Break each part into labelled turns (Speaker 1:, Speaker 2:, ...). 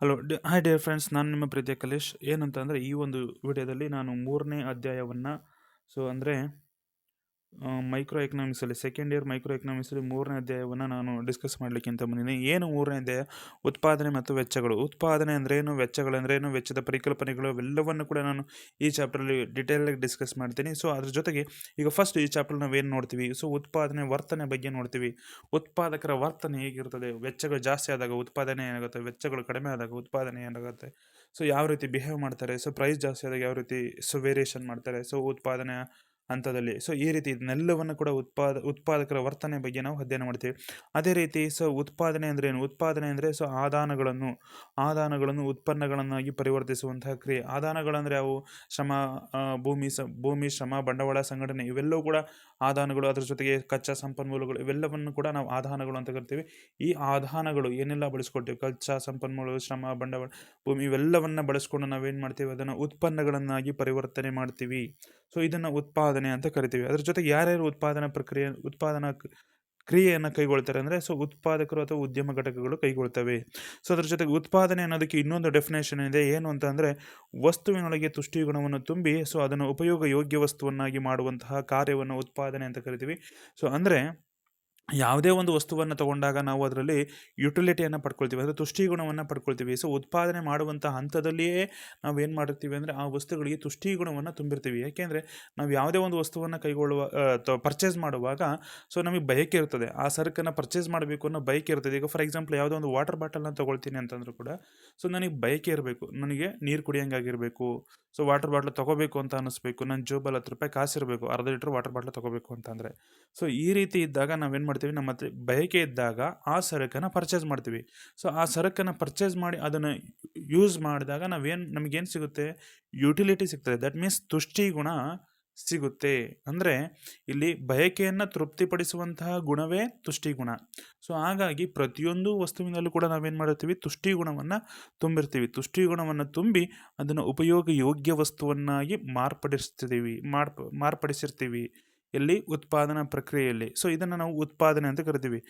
Speaker 1: Hello hi dear friends ನಾನು ನಿಮ್ಮ ಪ್ರೀತಿಯ ಕಲೇಶ್. ಏನಂತ ಅಂದರೆ ಈ ಒಂದು ವಿಡಿಯೋದಲ್ಲಿ ನಾನು ಮೂರನೇ ಅಧ್ಯಾಯವನ್ನು ಸೊ ಅಂದರೆ ಮೈಕ್ರೋ ಎಕನಾಮಿಕ್ಸಲ್ಲಿ ಸೆಕೆಂಡ್ ಇಯರ್ ಮೈಕ್ರೋ ಎಕನಾಮಿಕ್ಸಲ್ಲಿ ಮೂರನೇ ಅಧ್ಯಾಯವನ್ನು ನಾನು ಡಿಸ್ಕಸ್ ಮಾಡಲಿಕ್ಕೆ ಅಂತ ಬಂದಿದ್ದೀನಿ. ಏನು ಮೂರನೇ ಅಧ್ಯಾಯ? ಉತ್ಪಾದನೆ ಮತ್ತು ವೆಚ್ಚಗಳು. ಉತ್ಪಾದನೆ ಅಂದ್ರೇನು ವೆಚ್ಚಗಳಂದ್ರೇನು ವೆಚ್ಚದ ಪರಿಕಲ್ಪನೆಗಳು ಅವೆಲ್ಲವನ್ನು ಕೂಡ ನಾನು ಈ ಚಾಪ್ಟ್ರಲ್ಲಿ ಡಿಟೇಲಾಗಿ ಡಿಸ್ಕಸ್ ಮಾಡ್ತೀನಿ. ಸೊ ಅದ್ರ ಜೊತೆಗೆ ಈಗ ಫಸ್ಟ್ ಈ ಚಾಪ್ಟರ್ ನಾವೇನು ನೋಡ್ತೀವಿ? ಸೊ ಉತ್ಪಾದನೆ, ವರ್ತನೆ ಬಗ್ಗೆ ನೋಡ್ತೀವಿ. ಉತ್ಪಾದಕರ ವರ್ತನೆ ಹೇಗಿರ್ತದೆ? ವೆಚ್ಚಗಳು ಜಾಸ್ತಿ ಆದಾಗ ಉತ್ಪಾದನೆ ಏನಾಗುತ್ತೆ? ವೆಚ್ಚಗಳು ಕಡಿಮೆ ಆದಾಗ ಉತ್ಪಾದನೆ ಏನಾಗುತ್ತೆ? ಸೊ ಯಾವ ರೀತಿ ಬಿಹೇವ್ ಮಾಡ್ತಾರೆ? ಸೊ ಪ್ರೈಸ್ ಜಾಸ್ತಿ ಆದಾಗ ಯಾವ ರೀತಿ? ಸೊ ವೇರಿಯೇಷನ್ ಮಾಡ್ತಾರೆ. ಸೊ ಉತ್ಪಾದನೆ ಹಂತದಲ್ಲಿ. ಸೊ ಈ ರೀತಿ ಇದನ್ನೆಲ್ಲವನ್ನು ಕೂಡ ಉತ್ಪಾದ, ಉತ್ಪಾದಕರ ವರ್ತನೆ ಬಗ್ಗೆ ನಾವು ಅಧ್ಯಯನ ಮಾಡ್ತೀವಿ. ಅದೇ ರೀತಿ ಸೊ ಉತ್ಪಾದನೆ ಅಂದರೆ ಏನು? ಉತ್ಪಾದನೆ ಅಂದರೆ ಸೊ ಆದಾನಗಳನ್ನು ಆದಾನಗಳನ್ನು ಉತ್ಪನ್ನಗಳನ್ನಾಗಿ ಪರಿವರ್ತಿಸುವಂತಹ ಕ್ರಿಯೆ. ಆದಾನಗಳಂದರೆ ಅವು ಶ್ರಮ ಭೂಮಿ ಸ, ಭೂಮಿ, ಶ್ರಮ, ಬಂಡವಾಳ, ಸಂಘಟನೆ ಇವೆಲ್ಲವೂ ಕೂಡ ಆದಾನಗಳು, ಅದರ ಜೊತೆಗೆ ಕಚ್ಚಾ ಸಂಪನ್ಮೂಲಗಳು ಇವೆಲ್ಲವನ್ನು ಕೂಡ ನಾವು ಆದಾನಗಳು ಅಂತ ಕರಿತೀವಿ. ಈ ಆದಾನಗಳು ಏನೆಲ್ಲ ಬಳಸ್ಕೊಳ್ತೀವಿ? ಕಚ್ಚಾ ಸಂಪನ್ಮೂಲಗಳು, ಶ್ರಮ, ಬಂಡವಾಳ, ಭೂಮಿ ಇವೆಲ್ಲವನ್ನು ಬಳಸ್ಕೊಂಡು ನಾವೇನು ಮಾಡ್ತೀವಿ? ಅದನ್ನು ಉತ್ಪನ್ನಗಳನ್ನಾಗಿ ಪರಿವರ್ತನೆ ಮಾಡ್ತೀವಿ. ಸೊ ಇದನ್ನು ಉತ್ಪಾದನೆ ಅಂತ ಕರಿತೀವಿ. ಅದ್ರ ಜೊತೆಗೆ ಯಾರ್ಯಾರು ಉತ್ಪಾದನಾ ಪ್ರಕ್ರಿಯೆ, ಉತ್ಪಾದನಾ ಕ್ರಿಯೆಯನ್ನು ಕೈಗೊಳ್ತಾರೆ ಅಂದರೆ ಸೊ ಉತ್ಪಾದಕರು ಅಥವಾ ಉದ್ಯಮ ಘಟಕಗಳು ಕೈಗೊಳ್ತವೆ. ಸೊ ಅದ್ರ ಜೊತೆಗೆ ಉತ್ಪಾದನೆ ಅನ್ನೋದಕ್ಕೆ ಇನ್ನೊಂದು ಡೆಫಿನೇಷನ್ ಇದೆ. ಏನು ಅಂತ ಅಂದರೆ ವಸ್ತುವಿನೊಳಗೆ ತುಷ್ಟಿಗುಣವನ್ನು ತುಂಬಿ ಸೊ ಅದನ್ನು ಉಪಯೋಗ ಯೋಗ್ಯ ವಸ್ತುವನ್ನಾಗಿ ಮಾಡುವಂತಹ ಕಾರ್ಯವನ್ನು ಉತ್ಪಾದನೆ ಅಂತ ಕರಿತೀವಿ. ಸೊ ಅಂದರೆ ಯಾವುದೇ ಒಂದು ವಸ್ತುವನ್ನು ತಗೊಂಡಾಗ ನಾವು ಅದರಲ್ಲಿ ಯುಟಿಲಿಟಿಯನ್ನು ಪಡ್ಕೊಳ್ತೀವಿ. ಅಂದರೆ ತುಷ್ಟೀಗುಣವನ್ನು ಪಡ್ಕೊಳ್ತೀವಿ. ಸೊ ಉತ್ಪಾದನೆ ಮಾಡುವಂಥ ಹಂತದಲ್ಲಿಯೇ ನಾವು ಏನು ಮಾಡಿರ್ತೀವಿ ಅಂದರೆ ಆ ವಸ್ತುಗಳಿಗೆ ತುಷ್ಟೀಗುಣವನ್ನು ತುಂಬಿರ್ತೀವಿ. ಯಾಕೆಂದರೆ ನಾವು ಯಾವುದೇ ಒಂದು ವಸ್ತುವನ್ನು ಕೈಗೊಳ್ಳುವ ಪರ್ಚೇಸ್ ಮಾಡುವಾಗ ಸೊ ನಮಗೆ ಬಯಕೆ ಇರ್ತದೆ. ಆ ಸರಕನ್ನು ಪರ್ಚೇಸ್ ಮಾಡಬೇಕು ಅನ್ನೋ ಬಯಕೆ ಇರ್ತದೆ. ಈಗ ಫಾರ್ ಎಕ್ಸಾಂಪಲ್ ಯಾವುದೋ ಒಂದು ವಾಟರ್ ಬಾಟಲ್ನ ತೊಗೊಳ್ತೀನಿ ಅಂತಂದ್ರೂ ಕೂಡ ಸೊ ನನಗೆ ಬಯಕೆ ಇರಬೇಕು. ನನಗೆ ನೀರು ಕುಡಿಯೋಂಗಾಗಿರಬೇಕು. ಸೊ ವಾಟರ್ ಬಾಟ್ಲ್ ತೊಗೋಬೇಕು ಅಂತ ಅನ್ನಿಸ್ಬೇಕು ನನ್ನ ಜೋಬಲ್ಲಿ ಹತ್ತು ರೂಪಾಯಿ ಕಾಸಿರಬೇಕು. ಅರ್ಧ ಲೀಟ್ರ್ ವಾಟರ್ ಬಾಟ್ಲ್ ತೊಗೋಬೇಕು ಅಂತಂದರೆ ಸೊ ಈ ರೀತಿ ಇದ್ದಾಗ ನಾವೇನು ಮಾಡ್ತೀವಿ, ನಮ್ಮ ಹತ್ರ ಬಯಕೆ ಇದ್ದಾಗ ಆ ಸರಕನ್ನು ಪರ್ಚೇಸ್ ಮಾಡ್ತೀವಿ. ಸೊ ಆ ಸರಕನ್ನು ಪರ್ಚೇಸ್ ಮಾಡಿ ಅದನ್ನು ಯೂಸ್ ಮಾಡಿದಾಗ ನಾವೇನು, ನಮಗೇನು ಸಿಗುತ್ತೆ? ಯುಟಿಲಿಟಿ ಸಿಗ್ತದೆ. ದಟ್ ಮೀನ್ಸ್ ತುಷ್ಟಿ ಗುಣ ಸಿಗುತ್ತೆ. ಅಂದರೆ ಇಲ್ಲಿ ಬಯಕೆಯನ್ನು ತೃಪ್ತಿಪಡಿಸುವಂತಹ ಗುಣವೇ ತುಷ್ಟಿಗುಣ ಸೊ ಹಾಗಾಗಿ ಪ್ರತಿಯೊಂದು ವಸ್ತುವಿನಲ್ಲೂ ಕೂಡ ನಾವೇನು ಮಾಡಿರ್ತೀವಿ? ತುಷ್ಟಿಗುಣವನ್ನು ತುಂಬಿರ್ತೀವಿ. ತುಷ್ಟಿ ಗುಣವನ್ನು ತುಂಬಿ ಅದನ್ನು ಉಪಯೋಗ ಯೋಗ್ಯ ವಸ್ತುವನ್ನಾಗಿ ಮಾರ್ಪಡಿಸ್ತಿದ್ದೀವಿ ಮಾರ್ಪ, ಮಾರ್ಪಡಿಸಿರ್ತೀವಿ. ಎಲ್ಲಿ ಉತ್ಪಾದನಾ ಪ್ರಕ್ರಿಯೆಯಲ್ಲಿ. ಸೊ ಇದನ್ನು ನಾವು ಉತ್ಪಾದನೆ ಅಂತ ಕರಿತೀವಿ.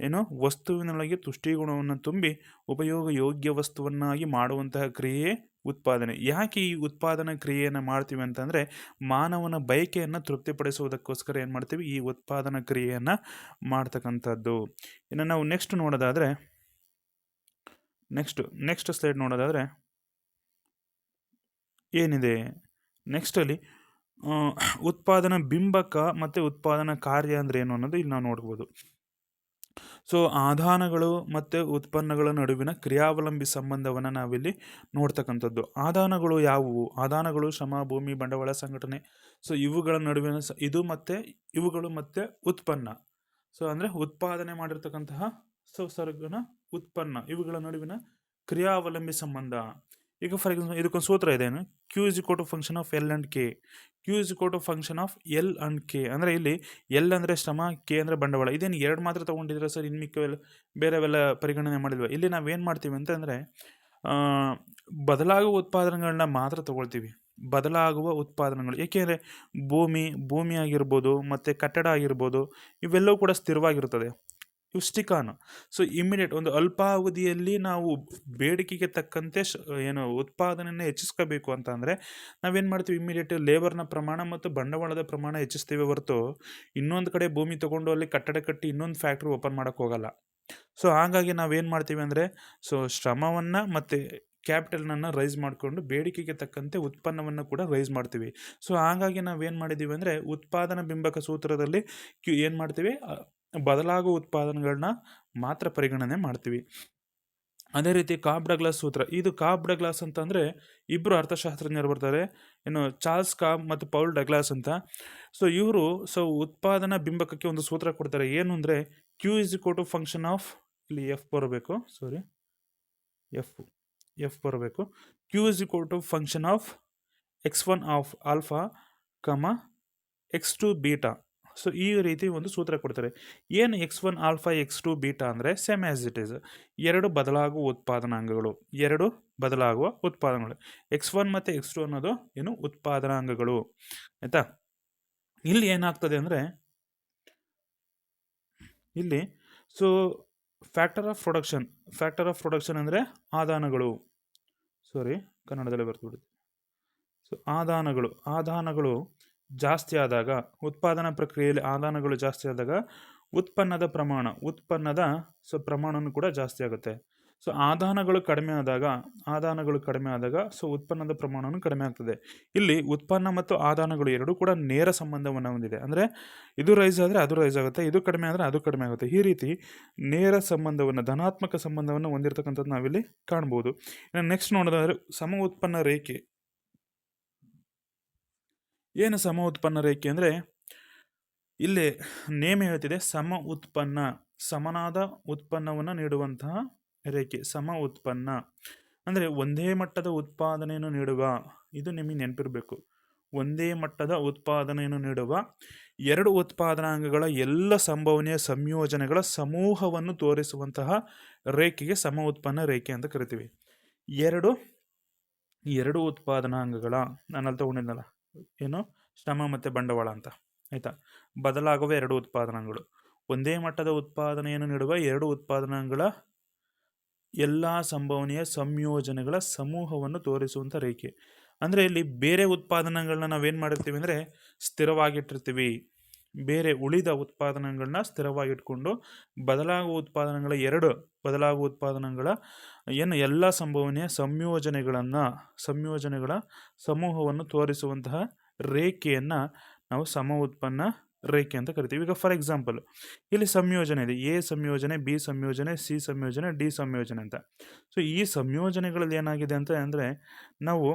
Speaker 1: ಏನು, ವಸ್ತುವಿನೊಳಗೆ ತುಷ್ಟಿಗುಣವನ್ನು ತುಂಬಿ, ಉಪಯೋಗ ಯೋಗ್ಯ ವಸ್ತುವನ್ನಾಗಿ ಮಾಡುವಂತಹ ಕ್ರಿಯೆ ಉತ್ಪಾದನೆ. ಯಾಕೆ ಈ ಉತ್ಪಾದನಾ ಕ್ರಿಯೆಯನ್ನು ಮಾಡ್ತೀವಿ ಅಂತಂದರೆ, ಮಾನವನ ಬಯಕೆಯನ್ನು ತೃಪ್ತಿಪಡಿಸುವುದಕ್ಕೋಸ್ಕರ ಏನು ಮಾಡ್ತೀವಿ? ಈ ಉತ್ಪಾದನಾ ಕ್ರಿಯೆಯನ್ನು ಮಾಡ್ತಕ್ಕಂಥದ್ದು. ಇನ್ನು ನಾವು ನೆಕ್ಸ್ಟ್ ನೋಡೋದಾದರೆ ನೆಕ್ಸ್ಟ್ ನೆಕ್ಸ್ಟ್ ಸ್ಲೈಡ್ ನೋಡೋದಾದರೆ, ಏನಿದೆ? ನೆಕ್ಸ್ಟಲ್ಲಿ ಉತ್ಪಾದನಾ ಬಿಂಬಕ ಮತ್ತು ಉತ್ಪಾದನಾ ಕಾರ್ಯ ಅಂದರೆ ಏನು ಅನ್ನೋದು ಇಲ್ಲಿ ನಾವು ನೋಡ್ಬೋದು. ಸೊ ಆಧಾನಗಳು ಮತ್ತು ಉತ್ಪನ್ನಗಳ ನಡುವಿನ ಕ್ರಿಯಾವಲಂಬಿ ಸಂಬಂಧವನ್ನು ನಾವಿಲ್ಲಿ ನೋಡ್ತಕ್ಕಂಥದ್ದು. ಆದಾನಗಳು ಯಾವುವು? ಆಧಾನಗಳು ಶ್ರಮ, ಭೂಮಿ, ಬಂಡವಾಳ ಸಂಘಟನೆ. ಸೊ ಇವುಗಳ ನಡುವಿನ ಸ, ಇದು ಮತ್ತು ಇವುಗಳು ಮತ್ತು ಉತ್ಪನ್ನ. ಸೊ ಅಂದರೆ ಉತ್ಪಾದನೆ ಮಾಡಿರ್ತಕ್ಕಂತಹ ಸೊ ಸರ್ಗನ ಉತ್ಪನ್ನ. ಇವುಗಳ ನಡುವಿನ ಕ್ರಿಯಾವಲಂಬಿ ಸಂಬಂಧ. ಈಗ ಫಾರ್ ಎಕ್ಸಾಂಪಲ್ ಇದಕ್ಕೊಂದು ಸೂತ್ರ ಇದೇನು Q is equal to function of L and K Q is equal to function of L and K ಅಂದರೆ ಇಲ್ಲಿ ಎಲ್ ಅಂದರೆ ಶ್ರಮ ಕೆ ಅಂದರೆ ಬಂಡವಾಳ. ಇದೇನು ಎರಡು ಮಾತ್ರ ತೊಗೊಂಡಿದ್ರೆ ಸರ್ ಇನ್ನು ಮಿಕ್ಕವೆಲ್ಲ, ಬೇರೆವೆಲ್ಲ ಪರಿಗಣನೆ ಮಾಡಿಲ್ವ? ಇಲ್ಲಿ ನಾವೇನು ಮಾಡ್ತೀವಿ ಅಂತಂದರೆ ಬದಲಾಗುವ ಉತ್ಪಾದನೆಗಳನ್ನ ಮಾತ್ರ ತೊಗೊಳ್ತೀವಿ. ಬದಲಾಗುವ ಉತ್ಪಾದನೆಗಳು. ಏಕೆಂದರೆ ಭೂಮಿ ಭೂಮಿ ಆಗಿರ್ಬೋದು ಮತ್ತು ಕಟ್ಟಡ ಆಗಿರ್ಬೋದು, ಇವೆಲ್ಲವೂ ಕೂಡ ಸ್ಥಿರವಾಗಿರ್ತದೆ. ಇವು ಸೊ ಇಮಿಡಿಯೇಟ್ ಒಂದು ಅಲ್ಪಾವಧಿಯಲ್ಲಿ ನಾವು ಬೇಡಿಕೆಗೆ ತಕ್ಕಂತೆ ಏನು ಉತ್ಪಾದನೆಯನ್ನು ಹೆಚ್ಚಿಸ್ಕೋಬೇಕು ಅಂತ ಅಂದರೆ ನಾವೇನು ಮಾಡ್ತೀವಿ? ಇಮಿಡಿಯೇಟ್ ಲೇಬರ್ನ ಪ್ರಮಾಣ ಮತ್ತು ಬಂಡವಾಳದ ಪ್ರಮಾಣ ಹೆಚ್ಚಿಸ್ತೀವಿ ಹೊರತು ಇನ್ನೊಂದು ಕಡೆ ಭೂಮಿ ತೊಗೊಂಡು ಅಲ್ಲಿ ಕಟ್ಟಡ ಕಟ್ಟಿ ಇನ್ನೊಂದು ಫ್ಯಾಕ್ಟ್ರಿ ಓಪನ್ ಮಾಡೋಕ್ಕೆ ಹೋಗಲ್ಲ. ಸೊ ಹಾಗಾಗಿ ನಾವೇನು ಮಾಡ್ತೀವಿ ಅಂದರೆ ಸೊ ಶ್ರಮವನ್ನು ಮತ್ತು ಕ್ಯಾಪಿಟಲ್ನನ್ನು ರೈಸ್ ಮಾಡಿಕೊಂಡು ಬೇಡಿಕೆಗೆ ತಕ್ಕಂತೆ ಉತ್ಪನ್ನವನ್ನು ಕೂಡ ರೈಸ್ ಮಾಡ್ತೀವಿ. ಸೊ ಹಾಗಾಗಿ ನಾವೇನು ಮಾಡಿದ್ದೀವಿ ಅಂದರೆ, ಉತ್ಪಾದನಾ ಬಿಂಬಕ ಸೂತ್ರದಲ್ಲಿ ಕ್ಯೂ, ಏನು ಮಾಡ್ತೀವಿ? ಬದಲಾಗುವ ಉತ್ಪಾದನೆಗಳನ್ನ ಮಾತ್ರ ಪರಿಗಣನೆ ಮಾಡ್ತೀವಿ. ಅದೇ ರೀತಿ ಕಾಬ್ಡ ಗ್ಲಾಸ್ ಸೂತ್ರ. ಇದು ಕಾಬ್ಡ ಡಗ್ಲಾಸ್ ಅಂತಂದರೆ ಇಬ್ಬರು ಅರ್ಥಶಾಸ್ತ್ರಜ್ಞರು ಬರ್ತಾರೆ. ಏನು ಚಾರ್ಲ್ಸ್ ಕಾಬ್ ಮತ್ತು ಪೌಲ್ ಡಗ್ಲಾಸ್ ಅಂತ. ಸೊ ಇವರು ಸೊ ಉತ್ಪಾದನಾ ಬಿಂಬಕಕ್ಕೆ ಒಂದು ಸೂತ್ರ ಕೊಡ್ತಾರೆ. ಏನು ಅಂದರೆ Q is equal to function of ಇಲ್ಲಿ ಎಫ್ ಬರಬೇಕು. ಸಾರಿ ಎಫ್ ಎಫ್ ಬರಬೇಕು. Q is equal to function of X one of alpha comma X two beta so ಈ ರೀತಿ ಒಂದು ಸೂತ್ರ ಕೊಡ್ತಾರೆ. ಏನು X one alpha X two beta ಅಂದರೆ ಸೇಮ್ ಆ್ಯಸ್ ಇಟ್ ಈಸ್ ಎರಡು ಬದಲಾಗುವ ಉತ್ಪಾದನಾಂಗಗಳು. ಎರಡು ಬದಲಾಗುವ ಉತ್ಪಾದನೆಗಳು. ಎಕ್ಸ್ ಒನ್ ಮತ್ತು ಎಕ್ಸ್ ಟು ಅನ್ನೋದು ಏನು? ಉತ್ಪಾದನಾಂಗಗಳು. ಆಯಿತಾ? ಇಲ್ಲಿ ಏನಾಗ್ತದೆ ಅಂದರೆ, ಇಲ್ಲಿ so factor of production factor of production ಅಂದರೆ ಆದಾನಗಳು. ಸಾರಿ ಕನ್ನಡದಲ್ಲೇ ಬರ್ತು ಸೊ ಆದಾನಗಳು. ಆದಾನಗಳು ಜಾಸ್ತಿ ಆದಾಗ ಉತ್ಪಾದನಾ ಪ್ರಕ್ರಿಯೆಯಲ್ಲಿ ಆದಾನಗಳು ಜಾಸ್ತಿ ಆದಾಗ ಉತ್ಪನ್ನದ ಪ್ರಮಾಣ, ಉತ್ಪನ್ನದ ಸೊ ಪ್ರಮಾಣವೂ ಕೂಡ ಜಾಸ್ತಿ ಆಗುತ್ತೆ. ಸೊ ಆದಾನಗಳು ಕಡಿಮೆ ಆದಾಗ, ಆದಾನಗಳು ಕಡಿಮೆ ಆದಾಗ ಸೊ ಉತ್ಪನ್ನದ ಪ್ರಮಾಣವೂ ಕಡಿಮೆ ಆಗ್ತದೆ. ಇಲ್ಲಿ ಉತ್ಪನ್ನ ಮತ್ತು ಆದಾನಗಳು ಎರಡೂ ಕೂಡ ನೇರ ಸಂಬಂಧವನ್ನು ಹೊಂದಿದೆ. ಅಂದರೆ ಇದು ರೈಸ್ ಆದರೆ ಅದು ರೈಸ್ ಆಗುತ್ತೆ, ಇದು ಕಡಿಮೆ ಆದರೆ ಅದು ಕಡಿಮೆ ಆಗುತ್ತೆ. ಈ ರೀತಿ ನೇರ ಸಂಬಂಧವನ್ನು, ಧನಾತ್ಮಕ ಸಂಬಂಧವನ್ನು ಹೊಂದಿರತಕ್ಕಂಥದ್ದು ನಾವಿಲ್ಲಿ ಕಾಣ್ಬೋದು. ಇನ್ನು ನೆಕ್ಸ್ಟ್ ನೋಡೋದಾದರೆ, ಸಮ ಉತ್ಪನ್ನ ರೇಖೆ. ಏನು ಸಮ ಉತ್ಪನ್ನ ರೇಖೆ ಅಂದರೆ, ಇಲ್ಲಿ ನೇಮ ಹೇಳ್ತಿದೆ ಸಮ ಉತ್ಪನ್ನ, ಸಮನಾದ ಉತ್ಪನ್ನವನ್ನು ನೀಡುವಂತಹ ರೇಖೆ, ಸಮ ಉತ್ಪನ್ನ. ಅಂದರೆ ಒಂದೇ ಮಟ್ಟದ ಉತ್ಪಾದನೆಯನ್ನು ನೀಡುವ, ಇದು ನಿಮಗೆ ನೆನಪಿರಬೇಕು. ಒಂದೇ ಮಟ್ಟದ ಉತ್ಪಾದನೆಯನ್ನು ನೀಡುವ ಎರಡು ಉತ್ಪಾದನಾಂಗಗಳ ಎಲ್ಲ ಸಂಭವನೀಯ ಸಂಯೋಜನೆಗಳ ಸಮೂಹವನ್ನು ತೋರಿಸುವಂತಹ ರೇಖೆಗೆ ಸಮ ಉತ್ಪನ್ನ ರೇಖೆ ಅಂತ ಕರಿತೀವಿ. ಎರಡು ಎರಡು ಉತ್ಪಾದನಾಂಗಗಳ ಅಲ್ಲಿ ತಗೊಂಡಿದ್ನಲ್ಲ. ಏನು? ಶ್ರಮ ಮತ್ತು ಬಂಡವಾಳ ಅಂತ. ಆಯಿತಾ? ಬದಲಾಗುವ ಎರಡು ಉತ್ಪಾದನಾಂಗಗಳು ಒಂದೇ ಮಟ್ಟದ ಉತ್ಪಾದನೆಯನ್ನು ನೀಡುವ ಎರಡು ಉತ್ಪಾದನಾಂಗಗಳ ಎಲ್ಲ ಸಂಭವನೀಯ ಸಂಯೋಜನೆಗಳ ಸಮೂಹವನ್ನು ತೋರಿಸುವಂಥ ರೇಖೆ. ಅಂದರೆ ಇಲ್ಲಿ ಬೇರೆ ಉತ್ಪಾದನೆಗಳನ್ನ ನಾವೇನು ಮಾಡಿರ್ತೀವಿ ಅಂದರೆ ಸ್ಥಿರವಾಗಿಟ್ಟಿರ್ತೀವಿ. ಬೇರೆ ಉಳಿದ ಉತ್ಪಾದನೆಗಳನ್ನ ಸ್ಥಿರವಾಗಿಟ್ಕೊಂಡು ಬದಲಾಗುವ ಉತ್ಪಾದನೆಗಳ ಎರಡು ಬದಲಾಗುವ ಉತ್ಪಾದನೆಗಳ ಏನು ಎಲ್ಲ ಸಂಭವನೀಯ ಸಂಯೋಜನೆಗಳನ್ನು, ಸಂಯೋಜನೆಗಳ ಸಮೂಹವನ್ನು ತೋರಿಸುವಂತಹ ರೇಖೆಯನ್ನು ನಾವು ಸಮ ಉತ್ಪನ್ನ ರೇಖೆ ಅಂತ ಕರಿತೀವಿ. ಈಗ ಫಾರ್ ಎಕ್ಸಾಂಪಲ್ ಇಲ್ಲಿ ಸಂಯೋಜನೆ ಇದೆ. ಎ ಸಂಯೋಜನೆ ಬಿ ಸಂಯೋಜನೆ ಸಿ ಸಂಯೋಜನೆ ಡಿ ಸಂಯೋಜನೆ ಅಂತ. ಸೊ ಈ ಸಂಯೋಜನೆಗಳಲ್ಲಿ ಏನಾಗಿದೆ ಅಂತ ಅಂದರೆ ನಾವು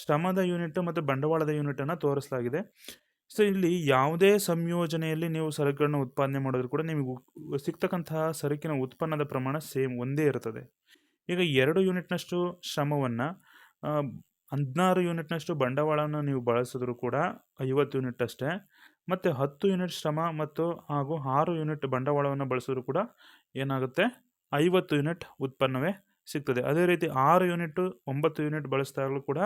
Speaker 1: ಶ್ರಮದ ಯೂನಿಟ್ ಮತ್ತು ಬಂಡವಾಳದ ಯೂನಿಟನ್ನು ತೋರಿಸಲಾಗಿದೆ. ಸೊ, ಇಲ್ಲಿ ಯಾವುದೇ ಸಂಯೋಜನೆಯಲ್ಲಿ ನೀವು ಸರಕುಗಳನ್ನು ಉತ್ಪಾದನೆ ಮಾಡಿದ್ರು ಕೂಡ ನಿಮಗೆ ಸಿಗ್ತಕ್ಕಂತಹ ಸರಕಿನ ಉತ್ಪನ್ನದ ಪ್ರಮಾಣ ಸೇಮ್ ಒಂದೇ ಇರ್ತದೆ. ಈಗ ಎರಡು ಯೂನಿಟ್ನಷ್ಟು ಶ್ರಮವನ್ನು ಹದಿನಾರು ಯೂನಿಟ್ನಷ್ಟು ಬಂಡವಾಳವನ್ನು ನೀವು ಬಳಸಿದ್ರು ಕೂಡ ಐವತ್ತು ಯೂನಿಟ್ ಅಷ್ಟೇ, ಮತ್ತು ಹತ್ತು ಯೂನಿಟ್ ಶ್ರಮ ಮತ್ತು ಹಾಗೂ ಆರು ಯೂನಿಟ್ ಬಂಡವಾಳವನ್ನು ಬಳಸಿದ್ರು ಕೂಡ ಏನಾಗುತ್ತೆ? ಐವತ್ತು ಯೂನಿಟ್ ಉತ್ಪನ್ನವೇ ಸಿಗ್ತದೆ. ಅದೇ ರೀತಿ ಆರು ಯೂನಿಟ್ ಒಂಬತ್ತು ಯೂನಿಟ್ ಬಳಸಿದಾಗಲೂ ಕೂಡ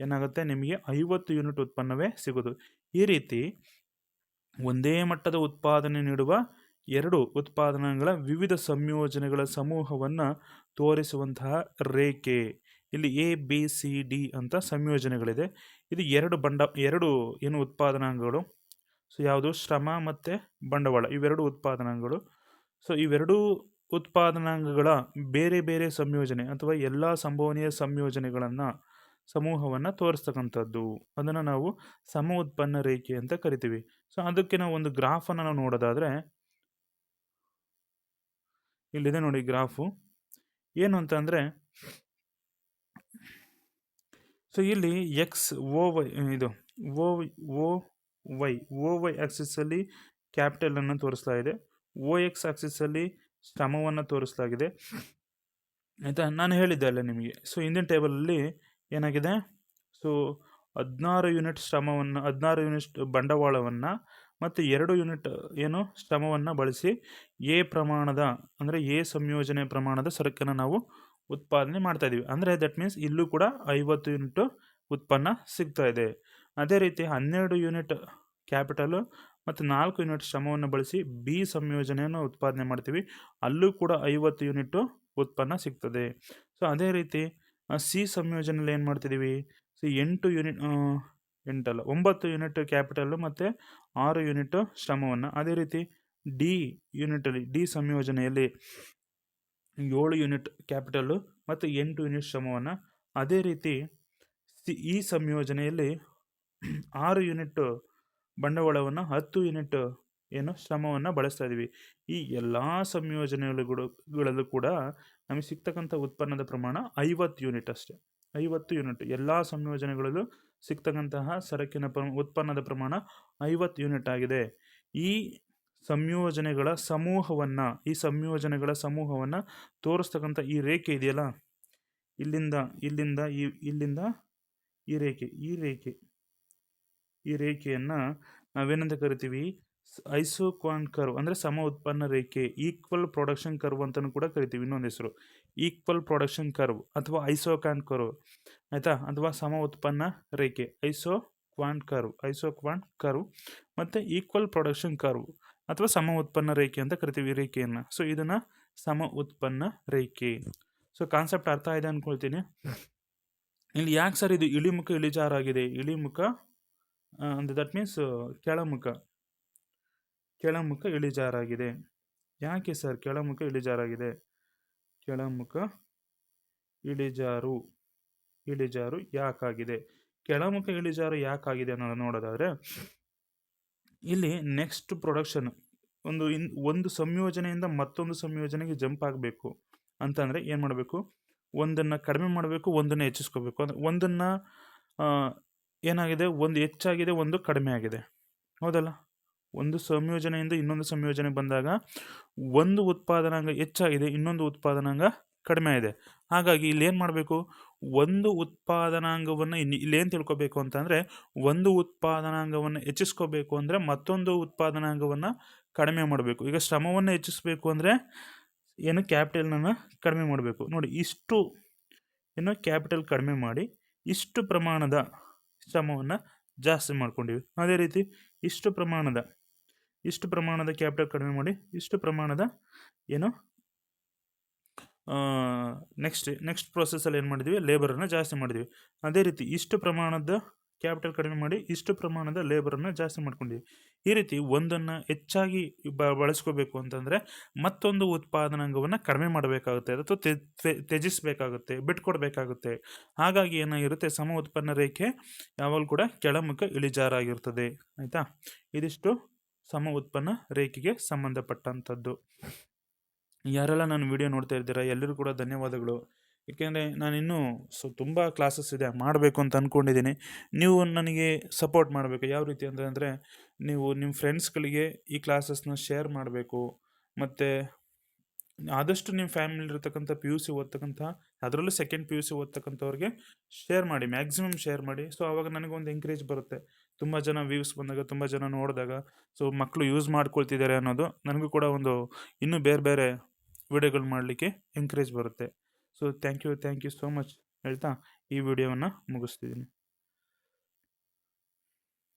Speaker 1: ಏನಾಗುತ್ತೆ? ನಿಮಗೆ ಐವತ್ತು ಯೂನಿಟ್ ಉತ್ಪನ್ನವೇ ಸಿಗೋದು. ಈ ರೀತಿ ಒಂದೇ ಮಟ್ಟದ ಉತ್ಪಾದನೆ ನೀಡುವ ಎರಡು ಉತ್ಪಾದನೆಗಳ ವಿವಿಧ ಸಂಯೋಜನೆಗಳ ಸಮೂಹವನ್ನು ತೋರಿಸುವಂತಹ ರೇಖೆ. ಇಲ್ಲಿ ಎ ಬಿ ಸಿ ಡಿ ಅಂತ ಸಂಯೋಜನೆಗಳಿದೆ. ಇದು ಎರಡು ಬಂಡ, ಎರಡು ಏನು ಉತ್ಪಾದನಾಂಗಗಳು? ಸೊ, ಯಾವುದು? ಶ್ರಮ ಮತ್ತು ಬಂಡವಾಳ. ಇವೆರಡು ಉತ್ಪಾದನಾಂಗಗಳು. ಸೊ, ಇವೆರಡೂ ಉತ್ಪಾದನಾಂಗಗಳ ಬೇರೆ ಬೇರೆ ಸಂಯೋಜನೆ ಅಥವಾ ಎಲ್ಲ ಸಂಭವನೀಯ ಸಂಯೋಜನೆಗಳನ್ನು ಸಮೂಹವನ್ನು ತೋರಿಸ್ತಕ್ಕಂಥದ್ದು. ಅದನ್ನು ನಾವು ಸಮ ಉತ್ಪನ್ನ ರೇಖೆ ಅಂತ ಕರಿತೀವಿ. ಸೊ ಅದಕ್ಕೆ ನಾವು ಒಂದು ಗ್ರಾಫನ್ನು ನಾವು ನೋಡೋದಾದರೆ, ಇಲ್ಲಿದೆ ನೋಡಿ ಗ್ರಾಫು ಏನು ಅಂತಂದರೆ ಸೊ ಇಲ್ಲಿ ಎಕ್ಸ್ ಓ ವೈ ಇದು ಓ ಓ ವೈ ಓ ವೈ ಆಕ್ಸಿಸಲ್ಲಿ ಕ್ಯಾಪಿಟಲನ್ನು ತೋರಿಸ್ತಾ ಇದೆ. ಓ ಎಕ್ಸ್ ಆಕ್ಸಿಸಲ್ಲಿ ಶ್ರಮವನ್ನು ತೋರಿಸಲಾಗಿದೆ. ಆಯಿತಾ? ನಾನು ಹೇಳಿದ್ದೆ ಅಲ್ಲ ನಿಮಗೆ. ಸೊ ಹಿಂದಿನ ಟೇಬಲಲ್ಲಿ ಏನಾಗಿದೆ? ಸೊ ಹದಿನಾರು ಯೂನಿಟ್ ಶ್ರಮವನ್ನು, ಹದಿನಾರು ಯೂನಿಟ್ ಬಂಡವಾಳವನ್ನು ಮತ್ತು ಎರಡು ಯೂನಿಟ್ ಏನು ಶ್ರಮವನ್ನು ಬಳಸಿ ಎ ಪ್ರಮಾಣದ, ಅಂದರೆ ಎ ಸಂಯೋಜನೆ ಪ್ರಮಾಣದ ಸರಕನ್ನು ನಾವು ಉತ್ಪಾದನೆ ಮಾಡ್ತಾ ಇದ್ದೀವಿ ಅಂದರೆ ದಟ್ ಮೀನ್ಸ್ ಇಲ್ಲೂ ಕೂಡ ಐವತ್ತು ಯೂನಿಟ್ ಉತ್ಪನ್ನ ಸಿಗ್ತಾ ಇದೆ. ಅದೇ ರೀತಿ ಹನ್ನೆರಡು ಯೂನಿಟ್ ಕ್ಯಾಪಿಟಲು ಮತ್ತು ನಾಲ್ಕು ಯೂನಿಟ್ ಶ್ರಮವನ್ನು ಬಳಸಿ ಬಿ ಸಂಯೋಜನೆಯನ್ನು ಉತ್ಪಾದನೆ ಮಾಡ್ತೀವಿ. ಅಲ್ಲೂ ಕೂಡ ಐವತ್ತು ಯೂನಿಟ್ಟು ಉತ್ಪನ್ನ ಸಿಗ್ತದೆ. ಸೊ ಅದೇ ರೀತಿ ಸಿ ಸಂಯೋಜನೆಯಲ್ಲಿ ಏನು ಮಾಡ್ತಿದ್ದೀವಿ ಸಿ ಎಂಟು ಯೂನಿಟ್ ಎಂಟಲ್ಲ, ಒಂಬತ್ತು ಯೂನಿಟ್ ಕ್ಯಾಪಿಟಲ್ಲು ಮತ್ತು ಆರು ಯೂನಿಟ್ ಶ್ರಮವನ್ನು. ಅದೇ ರೀತಿ, ಡಿ ಯೂನಿಟಲ್ಲಿ, ಡಿ ಸಂಯೋಜನೆಯಲ್ಲಿ ಏಳು ಯೂನಿಟ್ ಕ್ಯಾಪಿಟಲ್ಲು ಮತ್ತು ಎಂಟು ಯೂನಿಟ್ ಶ್ರಮವನ್ನು. ಅದೇ ರೀತಿ, ಸಿ, ಈ ಸಂಯೋಜನೆಯಲ್ಲಿ ಆರು ಯೂನಿಟ್ ಬಂಡವಾಳವನ್ನು ಹತ್ತು ಯೂನಿಟ್ ಏನು ಶ್ರಮವನ್ನು ಬಳಸ್ತಾ ಇದ್ದೀವಿ. ಈ ಎಲ್ಲ ಸಂಯೋಜನೆಗಳಲ್ಲೂ ಕೂಡ ನಮಗೆ ಸಿಗ್ತಕ್ಕಂಥ ಉತ್ಪನ್ನದ ಪ್ರಮಾಣ ಐವತ್ತು ಯೂನಿಟ್ ಅಷ್ಟೇ. ಐವತ್ತು ಯೂನಿಟ್, ಎಲ್ಲ ಸಂಯೋಜನೆಗಳಲ್ಲೂ ಸಿಗ್ತಕ್ಕಂತಹ ಸರಕಿನ ಪ್ರ ಉತ್ಪನ್ನದ ಪ್ರಮಾಣ ಐವತ್ತು ಯೂನಿಟ್ ಆಗಿದೆ. ಈ ಸಂಯೋಜನೆಗಳ ಸಮೂಹವನ್ನು, ಈ ಸಂಯೋಜನೆಗಳ ಸಮೂಹವನ್ನು ತೋರಿಸ್ತಕ್ಕಂಥ ಈ ರೇಖೆ ಇದೆಯಲ್ಲ? ಇಲ್ಲಿಂದ ಇಲ್ಲಿಂದ, ಈ ಇಲ್ಲಿಂದ ಈ ರೇಖೆ ಈ ರೇಖೆ. ಈ ರೇಖೆಯನ್ನು ನಾವೇನಂತ ಕರಿತೀವಿ? ಐಸೋಕ್ವಾನ್ ಕರ್ವ್ ಅಂದರೆ ಸಮ ಉತ್ಪನ್ನ ರೇಖೆ, ಈಕ್ವಲ್ ಪ್ರೊಡಕ್ಷನ್ ಕರ್ವ್ ಅಂತಲೂ ಕೂಡ ಕರಿತೀವಿ ಇನ್ನೊಂದು ಹೆಸರು. ಈಕ್ವಲ್ ಪ್ರೊಡಕ್ಷನ್ ಕರ್ವ್ ಅಥವಾ ಐಸೋಕ್ವಾನ್ ಕರ್ವ್, ಆಯಿತಾ? ಅಥವಾ ಸಮ ಉತ್ಪನ್ನ ರೇಖೆ isoquant curve isoquant curve ಮತ್ತು ಈಕ್ವಲ್ ಪ್ರೊಡಕ್ಷನ್ ಕರ್ವ್ ಅಥವಾ ಸಮ ಉತ್ಪನ್ನ ರೇಖೆ ಅಂತ ಕರಿತೀವಿ ರೇಖೆಯನ್ನು. ಸೊ, ಇದನ್ನು ಸಮ ಉತ್ಪನ್ನ ರೇಖೆ. ಸೊ ಕಾನ್ಸೆಪ್ಟ್ ಅರ್ಥ ಇದೆ ಅಂದ್ಕೊಳ್ತೀನಿ ಇಲ್ಲಿ ಯಾಕೆ ಸರ್ ಇದು ಇಳಿಮುಖ ಇಳಿಜಾರಾಗಿದೆ? ಇಳಿಮುಖ ಅಂದರೆ ದಟ್ ಮೀನ್ಸ್ ಕೆಳಮುಖ. ಕೆಳಮುಖ ಇಳಿಜಾರಾಗಿದೆ. ಯಾಕೆ ಸರ್ ಕೆಳಮುಖ ಇಳಿಜಾರಾಗಿದೆ? ಕೆಳಮುಖ ಇಳಿಜಾರು. ಇಳಿಜಾರು ಯಾಕಾಗಿದೆ? ಕೆಳಮುಖ ಇಳಿಜಾರು ಯಾಕಾಗಿದೆ ಅನ್ನೋದು ನೋಡೋದಾದರೆ, ಇಲ್ಲಿ ನೆಕ್ಸ್ಟ್ ಪ್ರೊಡಕ್ಷನ್ ಒಂದು ಇನ್, ಒಂದು ಸಂಯೋಜನೆಯಿಂದ ಮತ್ತೊಂದು ಸಂಯೋಜನೆಗೆ ಜಂಪ್ ಆಗಬೇಕು. ಅಂತಂದರೆ ಏನು ಮಾಡಬೇಕು? ಒಂದನ್ನು ಕಡಿಮೆ ಮಾಡಬೇಕು, ಒಂದನ್ನು ಹೆಚ್ಚಿಸ್ಕೋಬೇಕು. ಅಂದರೆ ಒಂದನ್ನು ಏನಾಗಿದೆ? ಒಂದು ಹೆಚ್ಚಾಗಿದೆ, ಒಂದು ಕಡಿಮೆ ಆಗಿದೆ. ಹೌದಲ್ಲ? ಒಂದು ಸಂಯೋಜನೆಯಿಂದ ಇನ್ನೊಂದು ಸಂಯೋಜನೆ ಬಂದಾಗ ಒಂದು ಉತ್ಪಾದನಾಂಗ ಹೆಚ್ಚಾಗಿದೆ, ಇನ್ನೊಂದು ಉತ್ಪಾದನಾಂಗ ಕಡಿಮೆ ಇದೆ ಹಾಗಾಗಿ ಇಲ್ಲಿ ಏನು ಮಾಡಬೇಕು? ಒಂದು ಉತ್ಪಾದನಾಂಗವನ್ನು ಇಲ್ಲಿ ಇಲ್ಲೇನು ತಿಳ್ಕೊಬೇಕು ಅಂತಂದರೆ, ಒಂದು ಉತ್ಪಾದನಾಂಗವನ್ನು ಹೆಚ್ಚಿಸ್ಕೋಬೇಕು ಅಂದರೆ ಮತ್ತೊಂದು ಉತ್ಪಾದನಾಂಗವನ್ನು ಕಡಿಮೆ ಮಾಡಬೇಕು. ಈಗ ಶ್ರಮವನ್ನು ಹೆಚ್ಚಿಸಬೇಕು ಅಂದರೆ ಏನು? ಕ್ಯಾಪಿಟಲ್ನ ಕಡಿಮೆ ಮಾಡಬೇಕು. ನೋಡಿ, ಇಷ್ಟು ಏನು? ಕ್ಯಾಪಿಟಲ್ ಕಡಿಮೆ ಮಾಡಿ, ಇಷ್ಟು ಪ್ರಮಾಣದ ಶ್ರಮವನ್ನು ಜಾಸ್ತಿ ಮಾಡ್ಕೊಂಡಿವಿ. ಅದೇ ರೀತಿ ಇಷ್ಟು ಪ್ರಮಾಣದ ಇಷ್ಟು ಪ್ರಮಾಣದ ಕ್ಯಾಪಿಟಲ್ ಕಡಿಮೆ ಮಾಡಿ, ಇಷ್ಟು ಪ್ರಮಾಣದ ಏನು ನೆಕ್ಸ್ಟ್ ನೆಕ್ಸ್ಟ್ ಪ್ರೊಸೆಸಲ್ಲಿ ಏನು ಮಾಡಿದ್ವಿ? ಲೇಬರನ್ನು ಜಾಸ್ತಿ ಮಾಡಿದ್ವಿ. ಅದೇ ರೀತಿ ಇಷ್ಟು ಪ್ರಮಾಣದ ಕ್ಯಾಪಿಟಲ್ ಕಡಿಮೆ ಮಾಡಿ ಇಷ್ಟು ಪ್ರಮಾಣದ ಲೇಬರನ್ನು ಜಾಸ್ತಿ ಮಾಡ್ಕೊಂಡಿ ಈ ರೀತಿ ಒಂದನ್ನು ಹೆಚ್ಚಾಗಿ ಬ, ಬಳಸ್ಕೋಬೇಕು ಅಂತಂದರೆ ಮತ್ತೊಂದು ಉತ್ಪಾದನಾಂಗವನ್ನು ಕಡಿಮೆ ಮಾಡಬೇಕಾಗುತ್ತೆ. ಅಥವಾ ತ್ಯಜಿಸಬೇಕಾಗುತ್ತೆ, ಬಿಟ್ಕೊಡ್ಬೇಕಾಗುತ್ತೆ. ಹಾಗಾಗಿ ಏನಾಗಿರುತ್ತೆ, ಸಮ ಉತ್ಪನ್ನ ರೇಖೆ ಯಾವಾಗಲೂ ಕೂಡ ಕೆಳಮುಖ ಇಳಿಜಾರಾಗಿರ್ತದೆ. ಆಯಿತಾ? ಇದಿಷ್ಟು ಸಮ ಉತ್ಪನ್ನ ರೇಖೆಗೆ ಸಂಬಂಧಪಟ್ಟಂಥದ್ದು. ಯಾರೆಲ್ಲ ನಾನು ವಿಡಿಯೋ ನೋಡ್ತಾ ಇದ್ದೀರಾ ಎಲ್ಲರೂ ಕೂಡ ಧನ್ಯವಾದಗಳು. ಏಕೆಂದರೆ ನಾನಿನ್ನೂ ಸೊ ತುಂಬ ಕ್ಲಾಸಸ್ ಇದೆ, ಮಾಡಬೇಕು ಅಂತ ಅಂದ್ಕೊಂಡಿದ್ದೀನಿ ನೀವು ನನಗೆ ಸಪೋರ್ಟ್ ಮಾಡಬೇಕು. ಯಾವ ರೀತಿ ಅಂದರೆ ನೀವು ನಿಮ್ಮ ಫ್ರೆಂಡ್ಸ್ಗಳಿಗೆ ಈ ಕ್ಲಾಸಸ್ನ ಶೇರ್ ಮಾಡಬೇಕು. ಮತ್ತು ಆದಷ್ಟು ನಿಮ್ಮ ಫ್ಯಾಮಿಲಿ ಇರ್ತಕ್ಕಂಥ ಪಿ ಯು ಸಿ ಓದ್ತಕ್ಕಂಥ, ಅದರಲ್ಲೂ ಸೆಕೆಂಡ್ ಪಿ ಯು ಸಿ ಓದ್ತಕ್ಕಂಥವ್ರಿಗೆ ಶೇರ್ ಮಾಡಿ ಮ್ಯಾಕ್ಸಿಮಮ್ ಶೇರ್ ಮಾಡಿ. ಸೊ ಆವಾಗ ನನಗೊಂದು ಎಂಕರೇಜ್ ಬರುತ್ತೆ. ತುಂಬ ಜನ ವ್ಯೂಸ್ ಬಂದಾಗ, ತುಂಬ ಜನ ನೋಡಿದಾಗ ಸೊ ಮಕ್ಕಳು ಯೂಸ್ ಮಾಡ್ಕೊಳ್ತಿದ್ದಾರೆ ಅನ್ನೋದು, ನನಗೂ ಕೂಡ ಒಂದು ಇನ್ನೂ ಬೇರೆ ಬೇರೆ ವಿಡಿಯೋಗಳು ಮಾಡಲಿಕ್ಕೆ ಎಂಕರೇಜ್ ಬರುತ್ತೆ. So thank you thank you so much ಹೇಳ್ತಾ ಈ ವಿಡಿಯೋವನ್ನು ಮುಗಿಸ್ತಿದ್ದೀನಿ